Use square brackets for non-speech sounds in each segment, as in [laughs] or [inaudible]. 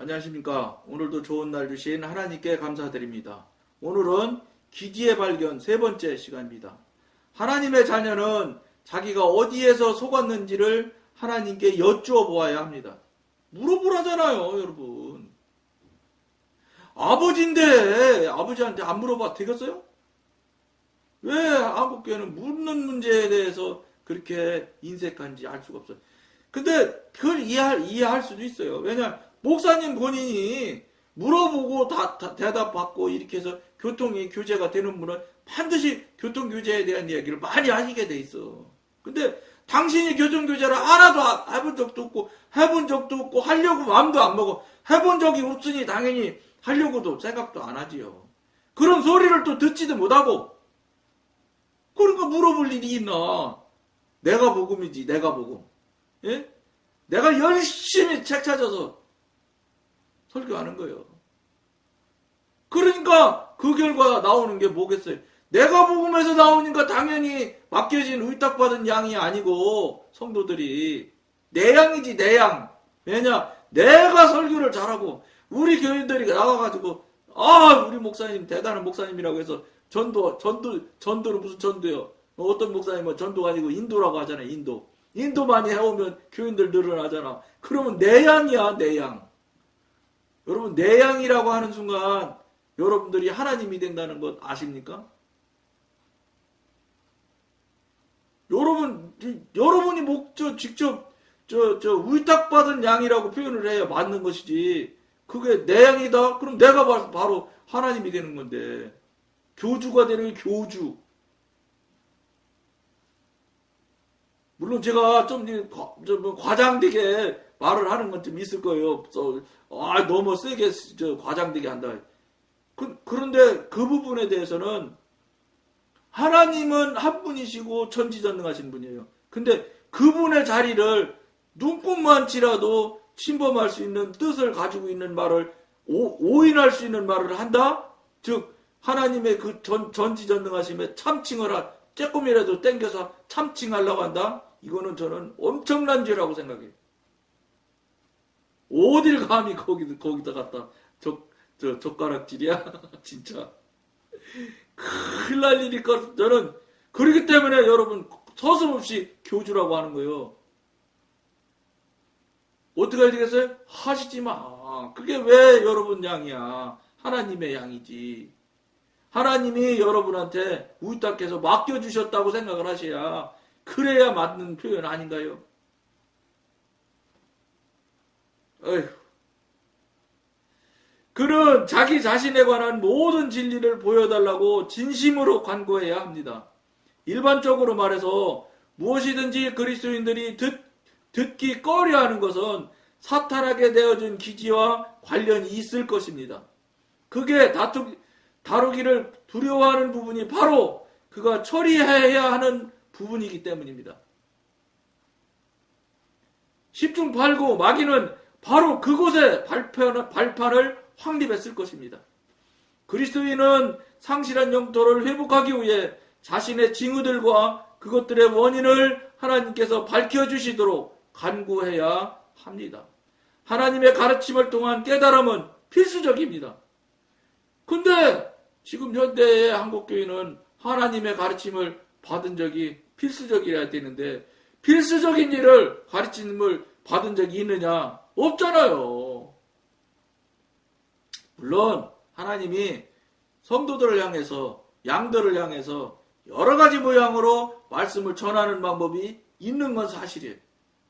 안녕하십니까. 오늘도 좋은 날 주신 하나님께 감사드립니다. 오늘은 기지의 발견 세 번째 시간입니다. 하나님의 자녀는 자기가 어디에서 속았는지를 하나님께 여쭈어 보아야 합니다. 물어보라잖아요, 여러분. 아버지인데 아버지한테 안 물어봐 되겠어요? 왜 한국교회는 묻는 문제에 대해서 그렇게 인색한지 알 수가 없어요. 근데 그걸 이해할, 이해할 수도 있어요. 왜냐, 목사님 본인이 물어보고 다, 다 대답받고 이렇게 해서 교통이 교제가 되는 분은 반드시 교통 교제에 대한 이야기를 많이 하시게 돼 있어. 근데 당신이 교통 교제를 하나도 해본 적도 없고, 해본 적도 없고, 하려고 마음도 안 먹어. 해본 적이 없으니 당연히 하려고도 생각도 안 하지요. 그런 소리를 또 듣지도 못하고, 그러니까 물어볼 일이 있나. 내가 복음이지, 내가 복음. 예? 내가 열심히 책 찾아서 설교하는 거예요. 그러니까 그 결과 나오는 게 뭐겠어요? 내가 복음에서 나오니까 당연히 맡겨진 의탁받은 양이 아니고 성도들이 내 양이지 내 양. 왜냐? 내가 설교를 잘하고 우리 교인들이 나가가지고 아 우리 목사님 대단한 목사님이라고 해서 전도 전도 전도는 무슨 전도요? 어떤 목사님은 전도가 아니고 인도라고 하잖아요. 인도. 인도 많이 해오면 교인들 늘어나잖아. 그러면 내 양이야 내 양. 여러분 내 양이라고 하는 순간 여러분들이 하나님이 된다는 것 아십니까? 여러분 여러분이 목저 직접 저저 위탁받은 양이라고 표현을 해야 맞는 것이지. 그게 내 양이다. 그럼 내가 바- 바로 하나님이 되는 건데 교주가 되는 게 교주. 물론 제가 좀 좀뭐 과장되게 말을 하는 건 좀 있을 거예요. 저, 아 너무 세게 저 과장되게 한다. 그, 그런데 그 부분에 대해서는 하나님은 한 분이시고 천지전능하신 분이에요. 근데 그분의 자리를 눈꽃만치라도 침범할 수 있는 뜻을 가지고 있는 말을 오, 인할수 있는 말을 한다? 즉 하나님의 그 전, 전지전능하심에 참칭을 한 조금이라도 땡겨서 참칭하려고 한다? 이거는 저는 엄청난 죄라고 생각해요. 어딜 감히 거기, 거기다 갖다 젓, 저, 젓가락질이야? [laughs] 진짜. 큰일 날 일이니까 저는 그렇기 때문에 여러분 서슴없이 교주라고 하는 거예요. 어떻게 해야 되겠어요? 하시지 마. 그게 왜 여러분 양이야? 하나님의 양이지. 하나님이 여러분한테 우탁해서 맡겨주셨다고 생각을 하셔야 그래야 맞는 표현 아닌가요? 어휴. 그는 자기 자신에 관한 모든 진리를 보여달라고 진심으로 간구해야 합니다. 일반적으로 말해서 무엇이든지 그리스도인들이 듣, 듣기 꺼려 하는 것은 사탄에게 되어진 기지와 관련이 있을 것입니다. 그게 다투, 다루기를 두려워하는 부분이 바로 그가 처리해야 하는 부분이기 때문입니다. 10중 8구 마귀는 바로 그곳에 발판, 발판을 확립했을 것입니다. 그리스도인은 상실한 영토를 회복하기 위해 자신의 징후들과 그것들의 원인을 하나님께서 밝혀주시도록 간구해야 합니다. 하나님의 가르침을 통한 깨달음은 필수적입니다. 근데 지금 현대의 한국교회는 하나님의 가르침을 받은 적이 필수적이어야 되는데 필수적인 일을 가르침을 받은 적이 있느냐? 없잖아요. 물론 하나님이 성도들을 향해서 양들을 향해서 여러 가지 모양으로 말씀을 전하는 방법이 있는 건 사실이에요.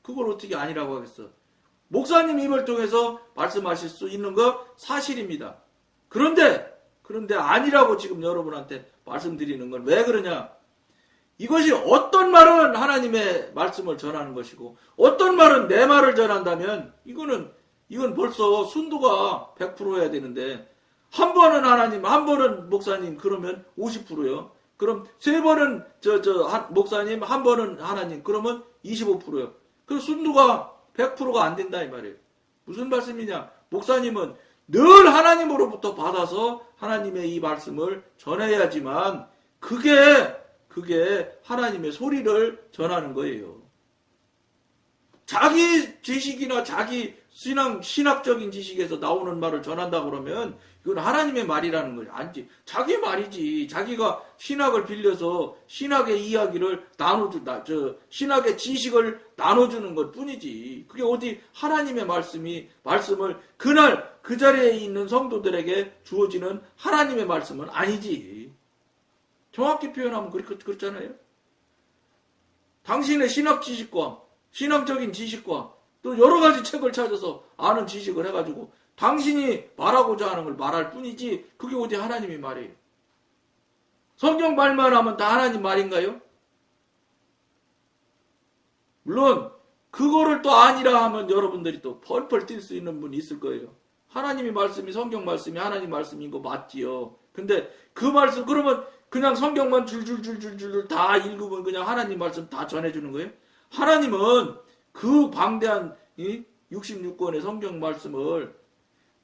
그걸 어떻게 아니라고 하겠어? 목사님 입을 통해서 말씀하실 수 있는 거 사실입니다. 그런데 그런데 아니라고 지금 여러분한테 말씀드리는 건 왜 그러냐? 이것이 어떤 말은 하나님의 말씀을 전하는 것이고 어떤 말은 내 말을 전한다면 이거는 이건 벌써 순도가 100%여야 되는데 한 번은 하나님, 한 번은 목사님 그러면 50%요. 그럼 세 번은 저 저 목사님, 한 번은 하나님 그러면 25%요. 그 순도가 100%가 안 된다 이 말이에요. 무슨 말씀이냐? 목사님은 늘 하나님으로부터 받아서 하나님의 이 말씀을 전해야지만 그게 그게 하나님의 소리를 전하는 거예요. 자기 지식이나 자기 신앙, 신학적인 지식에서 나오는 말을 전한다 그러면 이건 하나님의 말이라는 거지. 아니지. 자기 말이지. 자기가 신학을 빌려서 신학의 이야기를 나눠주, 나, 저, 신학의 지식을 나눠주는 것 뿐이지. 그게 어디 하나님의 말씀이, 말씀을 그날 그 자리에 있는 성도들에게 주어지는 하나님의 말씀은 아니지. 정확히 표현하면 그렇, 그렇잖아요. 당신의 신학 지식과 신학적인 지식과 또 여러 가지 책을 찾아서 아는 지식을 해가지고 당신이 말하고자 하는 걸 말할 뿐이지 그게 어디 하나님의 말이에요. 성경 말만 하면 다 하나님 말인가요? 물론 그거를 또 아니라 하면 여러분들이 또 펄펄 뛸 수 있는 분이 있을 거예요. 하나님의 말씀이 성경 말씀이 하나님 말씀인 거 맞지요. 근데 그 말씀 그러면 그냥 성경만 줄줄줄줄줄 다 읽으면 그냥 하나님 말씀 다 전해주는 거예요? 하나님은 그 방대한 66권의 성경 말씀을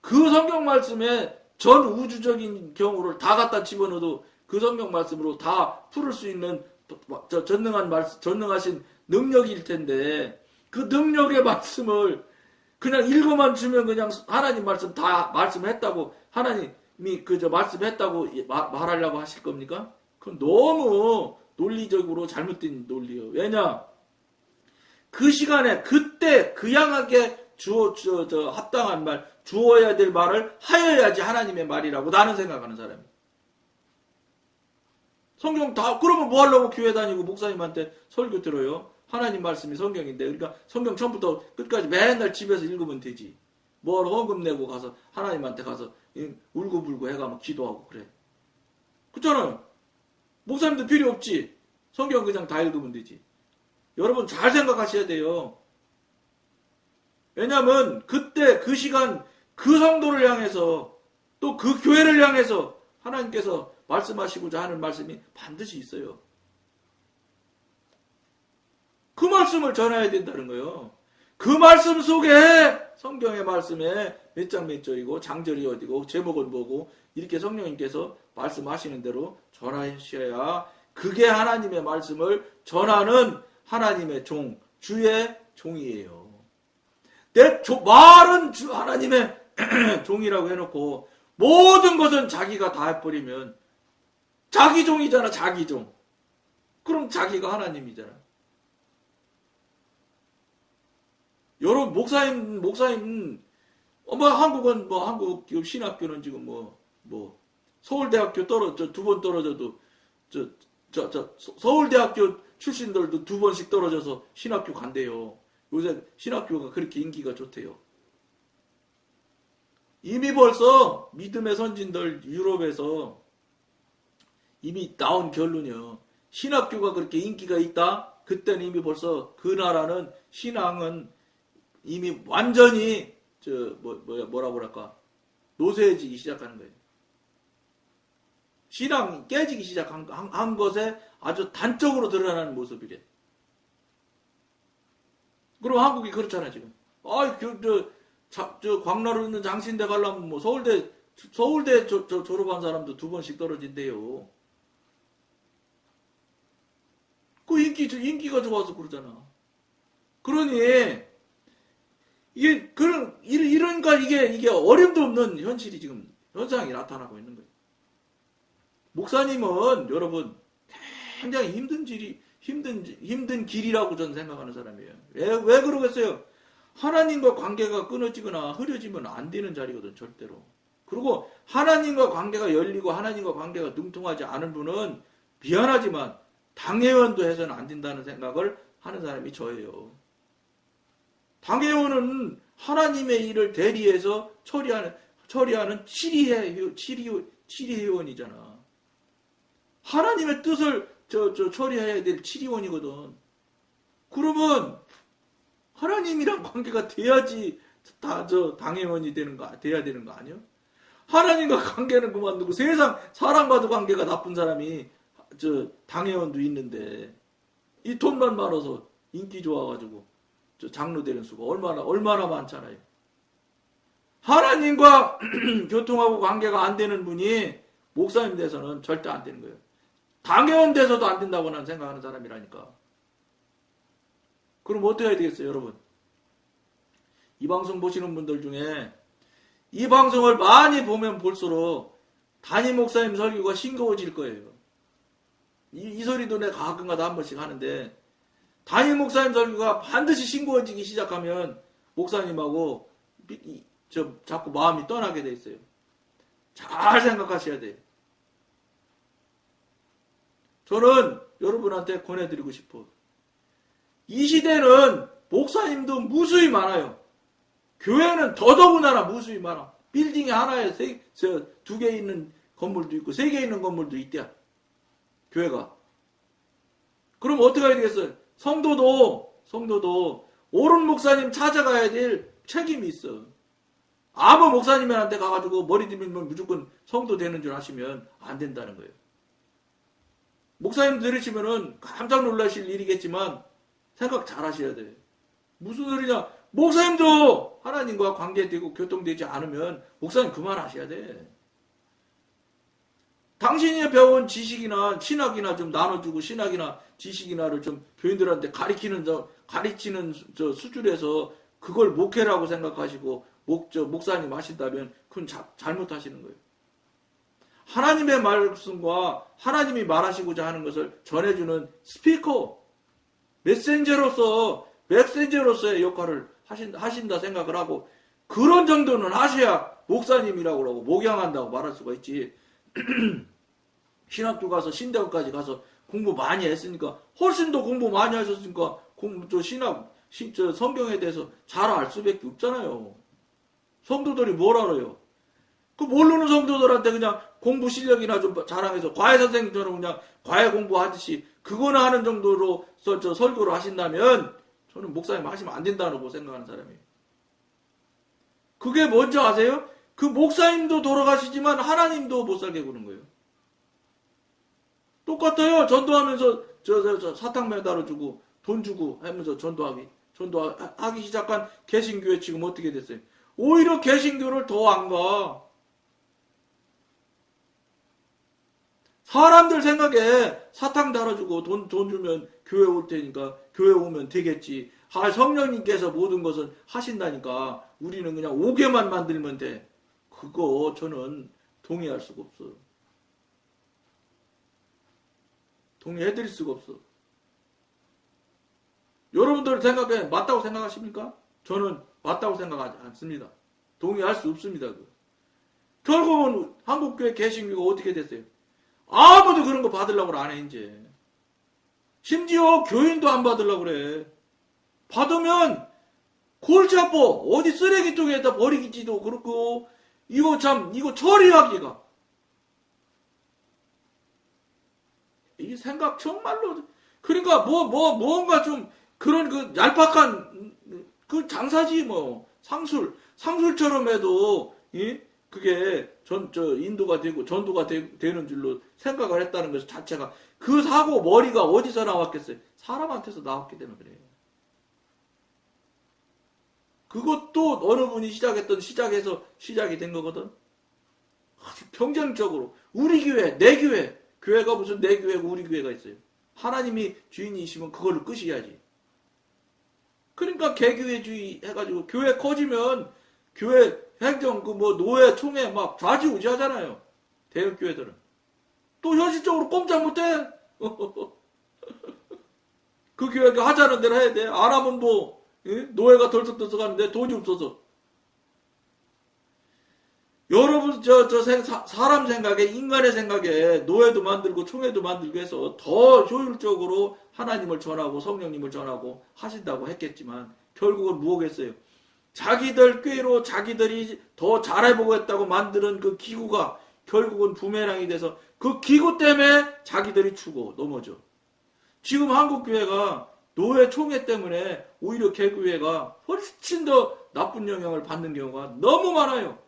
그 성경 말씀에 전 우주적인 경우를 다 갖다 집어넣어도 그 성경 말씀으로 다 풀을 수 있는 전능한 말씀, 전능하신 능력일 텐데 그 능력의 말씀을 그냥 읽어만 주면 그냥 하나님 말씀 다 말씀했다고 하나님 이 그저 말씀했다고 말하려고 하실 겁니까? 그건 너무 논리적으로 잘못된 논리예요. 왜냐? 그 시간에 그때 그 양하게 주어 저, 저 합당한 말 주어야 될 말을 하여야지 하나님의 말이라고 나는 생각하는 사람이에요. 성경 다 그러면 뭐 하려고 교회 다니고 목사님한테 설교 들어요? 하나님 말씀이 성경인데 그러니까 성경 처음부터 끝까지 맨날 집에서 읽으면 되지. 뭘 헌금 내고 가서 하나님한테 가서 울고불고 해가 막 기도하고 그래. 그렇잖아요. 목사님도 필요 없지. 성경 그냥 다 읽으면 되지. 여러분 잘 생각하셔야 돼요. 왜냐하면 그때 그 시간 그 성도를 향해서 또 그 교회를 향해서 하나님께서 말씀하시고자 하는 말씀이 반드시 있어요. 그 말씀을 전해야 된다는 거예요. 그 말씀 속에 성경의 말씀에 몇 장 몇 절이고 장절이 어디고 제목은 뭐고 이렇게 성령님께서 말씀하시는 대로 전하셔야 그게 하나님의 말씀을 전하는 하나님의 종, 주의 종이에요. 내 조, 말은 주 하나님의 [clears throat] 종이라고 해놓고 모든 것은 자기가 다 해버리면 자기 종이잖아, 자기 종. 그럼 자기가 하나님이잖아. 여러분 목사님 목사님 어, 뭐 한국은 뭐 한국 신학교는 지금 뭐뭐 뭐 서울대학교 떨어져 두 번 떨어져도 저 저 저 서울대학교 출신들도 두 번씩 떨어져서 신학교 간대요. 요새 신학교가 그렇게 인기가 좋대요. 이미 벌써 믿음의 선진들 유럽에서 이미 나온 결론이요. 신학교가 그렇게 인기가 있다? 그때는 이미 벌써 그 나라는 신앙은 이미 완전히 저 뭐, 뭐, 뭐라고 그럴까 노쇠해지기 시작하는 거예요. 신앙이 깨지기 시작한 한, 한 것에 아주 단적으로 드러나는 모습이래. 그럼 한국이 그렇잖아 지금. 아, 그, 저, 자, 저 광나루 있는 장신대 가려면 뭐 서울대 서울대 저, 저 졸업한 사람도 두 번씩 떨어진대요. 그 인기 인기가 좋아서 그러잖아. 그러니 이게 그런 이런가 이게 이게 어림도 없는 현실이 지금 현상이 나타나고 있는 거예요. 목사님은 여러분 굉장히 힘든 길이 힘든 힘든 길이라고 저는 생각하는 사람이에요. 왜, 왜 그러겠어요? 하나님과 관계가 끊어지거나 흐려지면 안 되는 자리거든 절대로. 그리고 하나님과 관계가 열리고 하나님과 관계가 능통하지 않은 분은 미안하지만 당회원도 해서는 안 된다는 생각을 하는 사람이 저예요. 당회원은 하나님의 일을 대리해서 처리하는 처리하는 치리회 치리 치리회원이잖아. 하나님의 뜻을 저, 저 처리해야 될 치리원이거든. 그러면 하나님이랑 관계가 돼야지 다 저 당회원이 되는 거 돼야 되는 거 아니요? 하나님과 관계는 그만두고 세상 사람과도 관계가 나쁜 사람이 저 당회원도 있는데 이 돈만 많아서 인기 좋아가지고 저 장로 되는 수가 얼마나 얼마나 많잖아요. 하나님과 [clears throat] 교통하고 관계가 안 되는 분이 목사님 돼서는 절대 안 되는 거예요. 당회원 돼서도 안 된다고 는 생각하는 사람이라니까. 그럼 어떻게 해야 되겠어요, 여러분? 이 방송 보시는 분들 중에 이 방송을 많이 보면 볼수록 담임 목사님 설교가 싱거워질 거예요. 이, 이 소리도 내가 가끔가다 한 번씩 하는데 담임 목사님 설교가 반드시 싱거워지기 시작하면 목사님하고 저 자꾸 마음이 떠나게 돼 있어요. 잘 생각하셔야 돼요. 저는 여러분한테 권해드리고 싶어. 이 시대는 목사님도 무수히 많아요. 교회는 더더군다나 무수히 많아. 빌딩이 하나에 세, 두 개 있는 건물도 있고, 세 개 있는 건물도 있대요. 교회가. 그럼 어떻게 해야 되겠어요? 성도도, 성도도, 옳은 목사님 찾아가야 될 책임이 있어. 아무 목사님한테 가가지고 머리 들면 무조건 성도 되는 줄 아시면 안 된다는 거예요. 목사님 들으시면은 깜짝 놀라실 일이겠지만 생각 잘 하셔야 돼. 무슨 소리냐? 목사님도 하나님과 관계되고 교통되지 않으면 목사님 그만하셔야 돼. 당신이 배운 지식이나 신학이나 좀 나눠주고 신학이나 지식이나를 좀 교인들한테 가리키는 저 가르치는 저 수준에서 그걸 목회라고 생각하시고 목, 저 목사님 하신다면 그건 자, 잘못하시는 거예요. 하나님의 말씀과 하나님이 말하시고자 하는 것을 전해주는 스피커, 메신저로서, 메신저로서의 역할을 하신, 하신다 생각을 하고, 그런 정도는 하셔야 목사님이라고 그러고, 목양한다고 말할 수가 있지. [clears throat] 신학교 가서, 신대학까지 가서 공부 많이 했으니까, 훨씬 더 공부 많이 하셨으니까, 공부, 저 신학, 신, 저 성경에 대해서 잘 알 수밖에 없잖아요. 성도들이 뭘 알아요? 그 모르는 성도들한테 그냥 공부 실력이나 좀 자랑해서 과외 선생님처럼 그냥 과외 공부하듯이 그거나 하는 정도로 서, 저 설교를 하신다면 저는 목사님 하시면 안 된다고 생각하는 사람이에요. 그게 뭔지 아세요? 그 목사님도 돌아가시지만 하나님도 못 살게 구는 거예요. 똑같아요. 전도하면서 저, 저, 저 사탕 매달아 주고 돈 주고 하면서 전도하기 전도하기 시작한 개신교회 지금 어떻게 됐어요? 오히려 개신교를 더 안 가. 사람들 생각에 사탕 달아주고 돈, 돈 주면 교회 올 테니까 교회 오면 되겠지. 아, 성령님께서 모든 것을 하신다니까 우리는 그냥 오게만 만들면 돼. 그거 저는 동의할 수가 없어. 동의해드릴 수가 없어. 여러분들 생각에 맞다고 생각하십니까? 저는 맞다고 생각하지 않습니다. 동의할 수 없습니다. 그거. 결국은 한국교회 개신교가 어떻게 됐어요? 아무도 그런 거 받으려고 안 해, 이제. 심지어 교인도 안 받으려고 그래. 받으면 골치 아파. 어디 쓰레기통에다 버리기지도 그렇고, 이거 참, 이거 처리하기가. 이 생각 정말로, 그러니까 뭐, 뭐, 뭔가 좀 그런 그 얄팍한 그 장사지 뭐. 상술. 상술처럼 해도, 이? 그게 전, 저, 인도가 되고 전도가 되, 는 줄로 생각을 했다는 것 자체가 그 사고 머리가 어디서 나왔겠어요? 사람한테서 나왔기 때문에 그래요. 그것도 어느 분이 시작했던 시작해서 시작이 된 거거든. 경쟁적으로 우리 교회, 내 교회, 교회가 무슨 내 교회고 우리 교회가 있어요. 하나님이 주인이시면 그걸로 끝이야지. 그러니까 개교회주의 해가지고 교회 커지면 교회 행정 그 뭐 노예 총회 막 좌지우지하잖아요. 대형 교회들은 또 현실적으로 꼼짝 못해. [laughs] 그 교회가 하자는 대로 해야 돼. 안 하면 뭐 예? 노예가 덜썩덜썩하는데 돈이 없어서. 여러분 저 저 사람 생각에 인간의 생각에 노예도 만들고 총회도 만들고 해서 더 효율적으로 하나님을 전하고 성령님을 전하고 하신다고 했겠지만 결국은 무엇겠어요? 자기들 꾀로 자기들이 더 잘해보겠다고 만드는 그 기구가 결국은 부메랑이 돼서 그 기구 때문에 자기들이 추고 넘어져. 지금 한국 교회가 노예 총회 때문에 오히려 개교회가 훨씬 더 나쁜 영향을 받는 경우가 너무 많아요.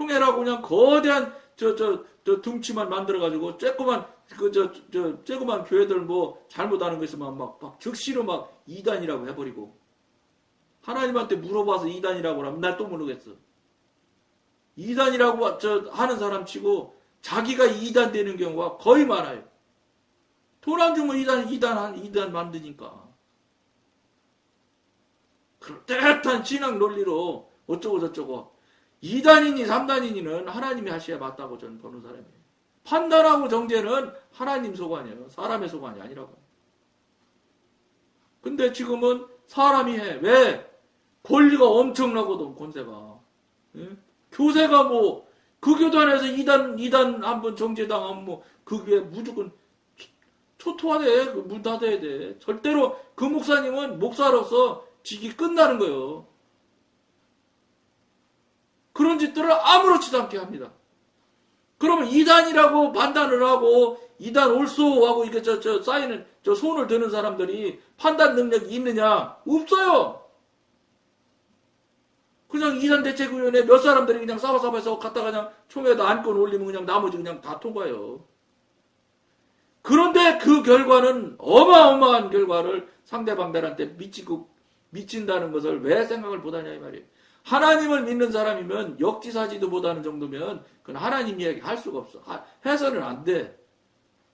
총회라고 그냥 거대한 저, 저, 저 둥치만 만들어 가지고 쬐꼬만 그, 저, 저, 쬐꼬만 교회들 뭐 잘못하는 거 있으면 막, 막 즉시로 막 이단이라고 해버리고 하나님한테 물어봐서 이단이라고 하면 날또 모르겠어. 이단이라고 저 하는 사람 치고 자기가 이단 되는 경우가 거의 많아요. 돈 안 주면 이단, 이단, 이단 만드니까. 그럴듯한 신앙 논리로 어쩌고 저쩌고 2단이니 3단이니는 하나님이 하셔야 맞다고 저는 보는 사람이에요. 판단하고 정죄는 하나님 소관이에요. 사람의 소관이 아니라고. 근데 지금은 사람이 해. 왜? 권리가 엄청나거든, 권세가. 예? 교세가 뭐, 그 교단에서 2단, 2단 한번 정죄당하면 뭐, 그게 무조건 초토화돼. 그문 닫아야 돼. 절대로 그 목사님은 목사로서 직이 끝나는 거예요. 그런 짓들을 아무렇지도 않게 합니다. 그러면 2단이라고 판단을 하고 2단 옳소 하고 이게 저, 저 쌓이는 저 손을 드는 사람들이 판단 능력이 있느냐? 없어요. 그냥 2단 대책위원회 몇 사람들이 그냥 싸바싸바해서 갖다가 그냥 총에다 안건 올리면 그냥 나머지 그냥 다 통과해요. 그런데 그 결과는 어마어마한 결과를 상대방들한테 미치고 미친다는 것을 왜 생각을 못하냐 이 말이에요. 하나님을 믿는 사람이면 역지사지도 못하는 정도면 그건 하나님 이야기 할 수가 없어. 하, 해서는 안 돼.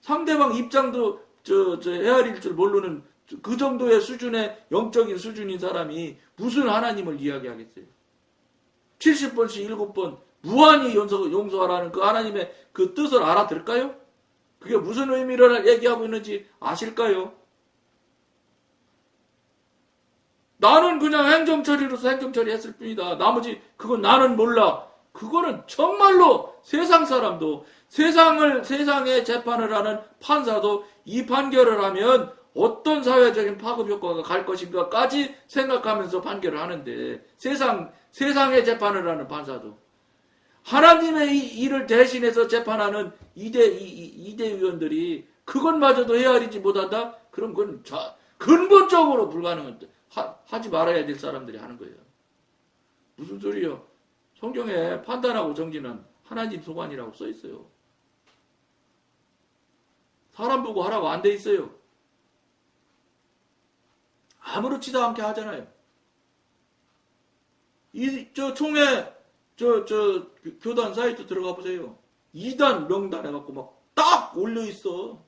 상대방 입장도 저, 저 헤아릴 줄 모르는 그 정도의 수준의 영적인 수준인 사람이 무슨 하나님을 이야기하겠어요. 70번씩 7번 무한히 용서, 용서하라는 그 하나님의 그 뜻을 알아들을까요? 그게 무슨 의미를 얘기하고 있는지 아실까요? 나는 그냥 행정처리로서 행정처리 했을 뿐이다. 나머지 그건 나는 몰라. 그거는 정말로 세상 사람도 세상을 세상에 재판을 하는 판사도 이 판결을 하면 어떤 사회적인 파급 효과가 갈 것인가까지 생각하면서 판결을 하는데 세상 세상에 재판을 하는 판사도 하나님의 이 일을 대신해서 재판하는 이대 이, 대 위원들이 그것마저도 헤아리지 못한다. 그럼 그건 자, 근본적으로 불가능한 하, 지 말아야 될 사람들이 하는 거예요. 무슨 소리요? 성경에 판단하고 정지는 하나님 소관이라고 써 있어요. 사람 보고 하라고 안 돼 있어요. 아무렇지도 않게 하잖아요. 이, 저 총회, 저, 저, 교단 사이트 들어가 보세요. 2단, 명단 해갖고 막 딱 올려 있어.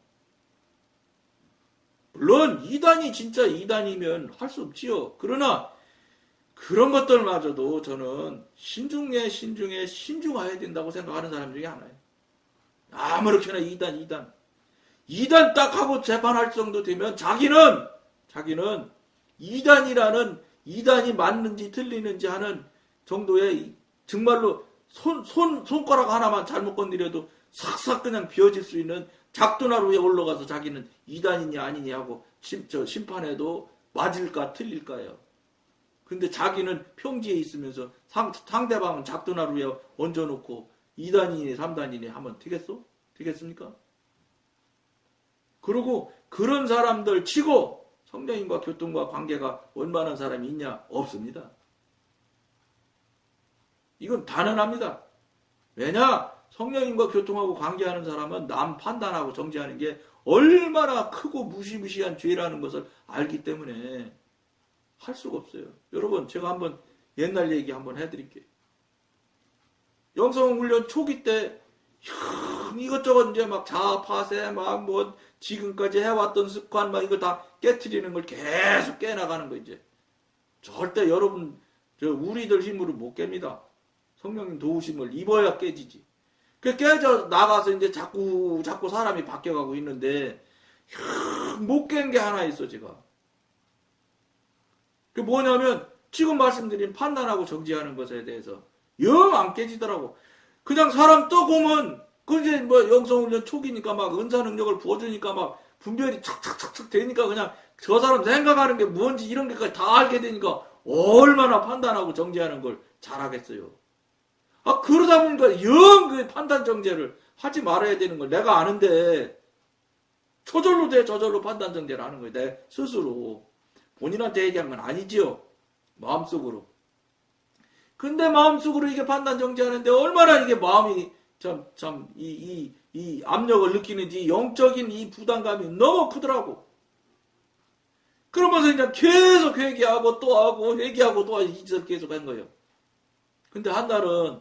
물론 2단이 진짜 2단이면 할 수 없지요. 그러나 그런 것들마저도 저는 신중에 신중에 신중해야 된다고 생각하는 사람 중에 하나예요. 아무렇게나 2단 2단 2단 딱 하고 재판할 정도 되면 자기는 자기는 2단이라는 2단이 맞는지 틀리는지 하는 정도의 정말로 손, 손, 손가락 하나만 잘못 건드려도 싹싹 그냥 비워질 수 있는 작두날 위에 올라가서 자기는 이단이냐 아니냐 하고 심, 저 심판에도 맞을까 틀릴까요? 근데 자기는 평지에 있으면서 상, 상대방은 작두날 위에 얹어놓고 2단이니 3단이니 하면 되겠어? 되겠습니까? 그리고 그런 사람들 치고 성령님과 교통과 관계가 원만한 사람이 있냐? 없습니다. 이건 단언합니다. 왜냐? 성령님과 교통하고 관계하는 사람은 남 판단하고 정지하는 게 얼마나 크고 무시무시한 죄라는 것을 알기 때문에 할 수가 없어요. 여러분, 제가 한번 옛날 얘기 한번 해드릴게요. 영성훈련 초기 때 이것저것 이제 막 자파세 막 뭐 지금까지 해왔던 습관 막 이거 다 깨트리는 걸 계속 깨나가는 거 이제 절대 여러분 저 우리들 힘으로 못 깹니다. 성령님 도우심을 입어야 깨지지. 그 깨져 나가서 이제 자꾸 자꾸 사람이 바뀌어가고 있는데 못 깬 게 하나 있어 제가. 그 뭐냐면 지금 말씀드린 판단하고 정지하는 것에 대해서 영 안 깨지더라고. 그냥 사람 떠보면 그 이제 뭐 영성훈련 초기니까 막 은사 능력을 부어주니까 막 분별이 착착착착 되니까 그냥 저 사람 생각하는 게 뭔지 이런 게까지 다 알게 되니까 얼마나 판단하고 정지하는 걸 잘하겠어요. 아, 그러다 보니까 영 그 판단 정제를 하지 말아야 되는 걸 내가 아는데 저절로 돼 저절로 판단 정제를 하는 거예요. 내 스스로 본인한테 얘기한 건 아니지요. 마음속으로. 근데 마음속으로 이게 판단 정제하는데 얼마나 이게 마음이 참 참 이 이 이 압력을 느끼는지 영적인 이 부담감이 너무 크더라고. 그러면서 그냥 계속 회개하고 또 하고 회개하고 또 하고 이 짓을 계속 한 거예요. 근데 한 날은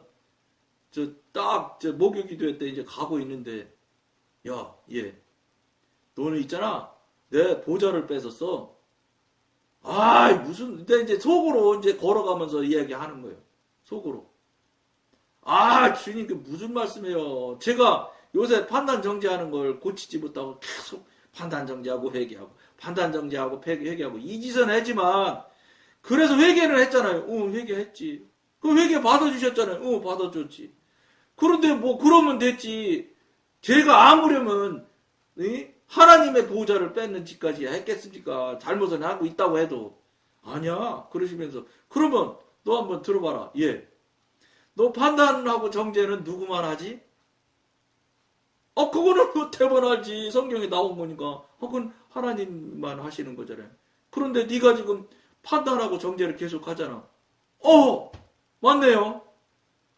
저 딱 저 목요 기도회 때 이제 가고 있는데 야, 얘 너는 있잖아. 내 보좌를 뺏었어. 아, 무슨, 근데 이제 속으로 이제 걸어가면서 이야기하는 거예요. 속으로. 아, 주님, 그 무슨 말씀이에요. 제가 요새 판단 정지하는 걸 고치지 못하고 계속 판단 정지하고 회개하고, 판단 정지하고 회개- 회개하고, 이 짓은 했지만, 그래서 회개를 했잖아요. 응, 회개했지. 그 회개 받아주셨잖아요. 응, 받아줬지. 그런데 뭐, 그러면 됐지. 제가 아무려면, 이? 하나님의 보호자를 뺏는 짓까지 했겠습니까? 잘못은 하고 있다고 해도. 아니야. 그러시면서. 그러면 너 한번 들어봐라. 예. 너 판단하고 정죄는 누구만 하지? 어, 그거는 뭐 대번하지. 성경에 나온 거니까. 어, 그건 하나님만 하시는 거잖아요. 그런데 네가 지금 판단하고 정죄를 계속 하잖아. 어, 맞네요.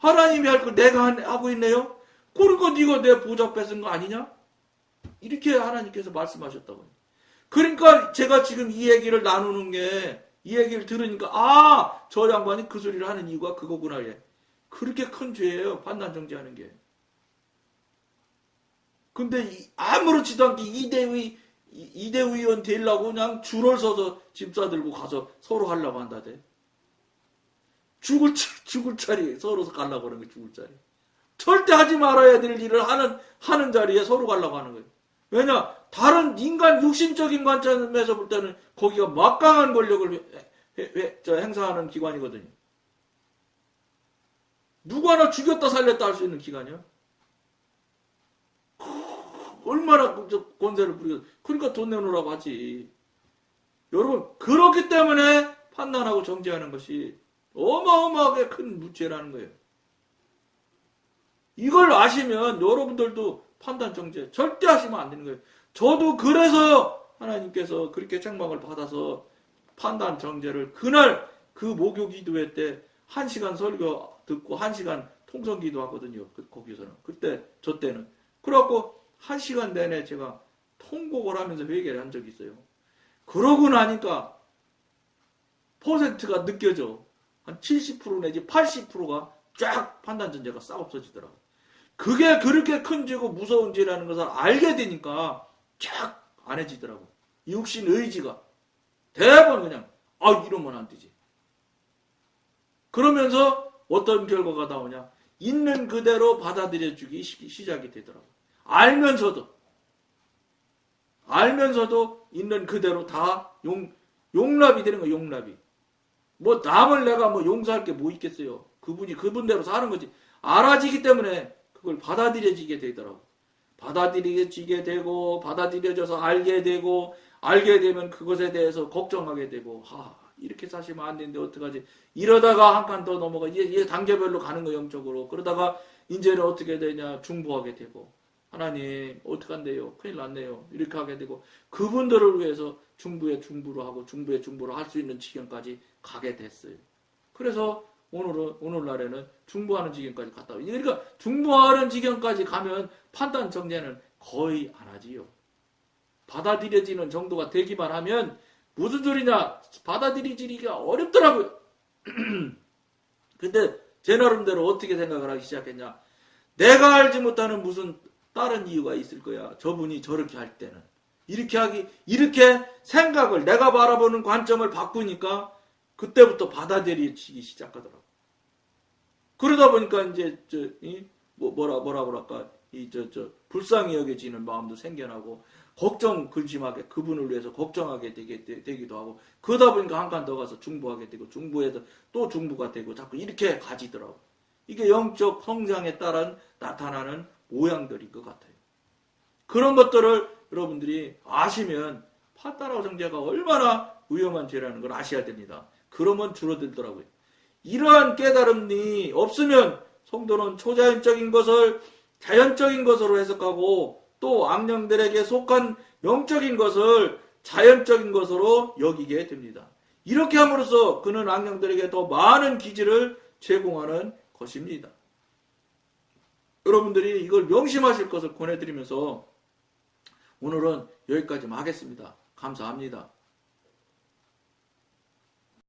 하나님이 할거 내가 한- 하고 있네요. 그러니까 네가 내 보좌 뺏은 거 아니냐? 이렇게 하나님께서 말씀하셨다고요. 그러니까 제가 지금 이 얘기를 나누는 게, 이 얘기를 들으니까, 아, 저 양반이 그 소리를 하는 이유가 그거구나, 얘. 그렇게 큰 죄예요, 판단 정지하는 게. 근데 이- 아무렇지도 않게 이대위, 이- 이대위원 되려고 그냥 줄을 서서 집 싸들고 가서 서로 하려고 한다대. 죽을, 차- 죽을 자리, 서로 가려고 하는 거예요, 죽을 자리. 절대 하지 말아야 될 일을 하는, 하는 자리에 서로 가려고 하는 거예요. 왜냐, 다른 인간 육신적인 관점에서 볼 때는 거기가 막강한 권력을 회- 회- 회- 저 행사하는 기관이거든요. 누구 하나 죽였다 살렸다 할 수 있는 기관이야. 얼마나 그- 저 권세를 부리겠어. 그러니까 돈 내놓으라고 하지. 여러분, 그렇기 때문에 판단하고 정죄하는 것이 어마어마하게 큰 무죄라는 거예요. 이걸 아시면 여러분들도 판단 정죄 절대 하시면 안 되는 거예요. 저도 그래서 하나님께서 그렇게 책망을 받아서 판단 정죄를 그날 그 목요 기도회 때한 시간 설교 듣고 한 시간 통성 기도하거든요. 그 거기서는 그때 저 때는 그래갖고 한 시간 내내 제가 통곡을 하면서 회개를 한 적이 있어요. 그러고 나니까 퍼센트가 느껴져. 한 70% 내지 80%가 쫙 판단 전제가 싹 없어지더라고. 그게 그렇게 큰 죄고 무서운 죄라는 것을 알게 되니까 쫙 안 해지더라고. 육신 의지가. 대번 그냥, 아, 이러면 안 되지. 그러면서 어떤 결과가 나오냐. 있는 그대로 받아들여주기 시- 시작이 되더라고. 알면서도. 알면서도 있는 그대로 다 용, 용납이 되는 거야, 용납이. 뭐 남을 내가 뭐 용서할 게 뭐 있겠어요. 그분이 그분대로 사는 거지. 알아지기 때문에 그걸 받아들여지게 되더라고. 받아들여지게 되고 받아들여져서 알게 되고 알게 되면 그것에 대해서 걱정하게 되고 하 이렇게 사시면 안 되는데 어떡하지 이러다가 한 칸 더 넘어가 이게 단계별로 가는 거 영적으로 그러다가 이제는 어떻게 되냐 중보하게 되고 하나님 어떡한데요 큰일 났네요 이렇게 하게 되고 그분들을 위해서 중부에 중부로 하고 중부에 중부로 할 수 있는 지경까지 가게 됐어요 그래서 오늘은 오늘날에는 중부하는 지경까지 갔다 와. 그러니까 중부하는 지경까지 가면 판단 정죄는 거의 안 하지요. 받아들여지는 정도가 되기만 하면 무슨 소리냐? 받아들이지기가 어렵더라고요. [clears throat] 근데 제 나름대로 어떻게 생각을 하기 시작했냐? 내가 알지 못하는 무슨 다른 이유가 있을 거야. 저분이 저렇게 할 때는. 이렇게 하기, 이렇게 생각을, 내가 바라보는 관점을 바꾸니까 그때부터 받아들여지기 시작하더라고. 그러다 보니까 이제 저, 이, 뭐, 뭐라 뭐라 그럴까 이 저 저 불쌍히 여겨지는 마음도 생겨나고 걱정 근심하게 그분을 위해서 걱정하게 되게 되, 기도 하고 그러다 보니까 한 칸 더 가서 중부하게 되고 중부에서 또 중부가 되고 자꾸 이렇게 가지더라고. 이게 영적 성장에 따른 나타나는 모양들인 것 같아요. 그런 것들을 여러분들이 아시면 판단하고 정죄가 얼마나 위험한 죄라는 걸 아셔야 됩니다. 그러면 줄어들더라고요. 이러한 깨달음이 없으면 성도는 초자연적인 것을 자연적인 것으로 해석하고 또 악령들에게 속한 영적인 것을 자연적인 것으로 여기게 됩니다. 이렇게 함으로써 그는 악령들에게 더 많은 기질을 제공하는 것입니다. 여러분들이 이걸 명심하실 것을 권해드리면서 오늘은 여기까지만 하겠습니다. 감사합니다.